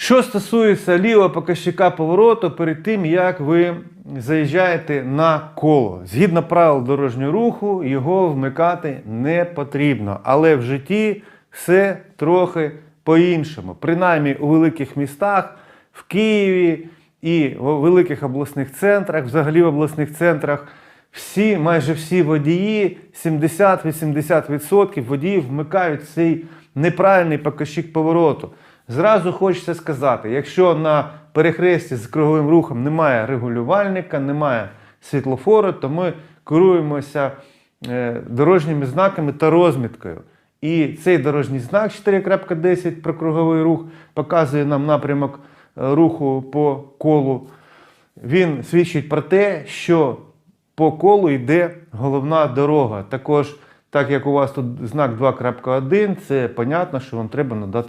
Що стосується лівого показчика повороту, перед тим як ви заїжджаєте на коло, згідно правил дорожнього руху, його вмикати не потрібно. Але в житті все трохи по-іншому. Принаймні у великих містах, в Києві і в великих обласних центрах, взагалі в обласних центрах, всі, майже всі водії, 70-80% водіїв вмикають цей неправильний показчик повороту. Зразу хочеться сказати, якщо на перехресті з круговим рухом немає регулювальника, немає світлофору, то ми керуємося е, дорожніми знаками та розміткою. І цей дорожній знак 4.10 про круговий рух показує нам напрямок е, руху по колу. Він свідчить про те, що по колу йде головна дорога. Також, так як у вас тут знак 2.1, це понятно, що вам треба надати